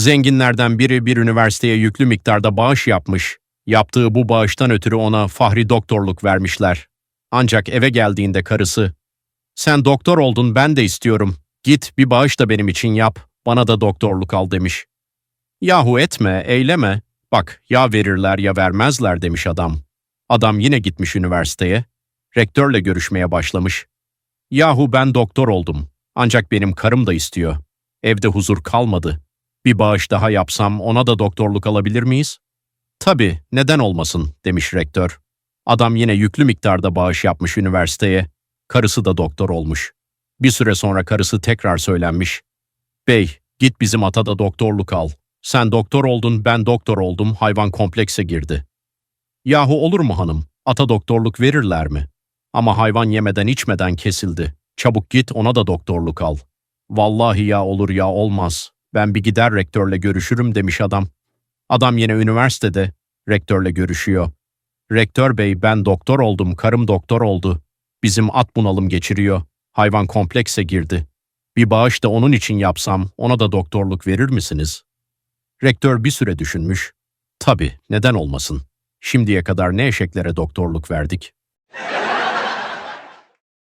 Zenginlerden biri bir üniversiteye yüklü miktarda bağış yapmış. Yaptığı bu bağıştan ötürü ona fahri doktorluk vermişler. Ancak eve geldiğinde karısı, ''Sen doktor oldun, ben de istiyorum. Git bir bağış da benim için yap, bana da doktorluk al.'' demiş. ''Yahu etme, eyleme. Bak ya verirler ya vermezler.'' demiş adam. Adam yine gitmiş üniversiteye. Rektörle görüşmeye başlamış. ''Yahu ben doktor oldum. Ancak benim karım da istiyor. Evde huzur kalmadı. Bir bağış daha yapsam ona da doktorluk alabilir miyiz?'' Tabii, neden olmasın, demiş rektör. Adam yine yüklü miktarda bağış yapmış üniversiteye. Karısı da doktor olmuş. Bir süre sonra karısı tekrar söylenmiş. Bey, git bizim ata da doktorluk al. Sen doktor oldun, ben doktor oldum, hayvan komplekse girdi. Yahu olur mu hanım? Ata doktorluk verirler mi? Ama hayvan yemeden içmeden kesildi. Çabuk git ona da doktorluk al. Vallahi ya olur ya olmaz. Ben bir gider rektörle görüşürüm demiş adam. Adam yine üniversitede rektörle görüşüyor. Rektör bey ben doktor oldum, karım doktor oldu. Bizim at bunalım geçiriyor. Hayvan komplekse girdi. Bir bağış da onun için yapsam ona da doktorluk verir misiniz? Rektör bir süre düşünmüş. Tabii, neden olmasın? Şimdiye kadar ne eşeklere doktorluk verdik?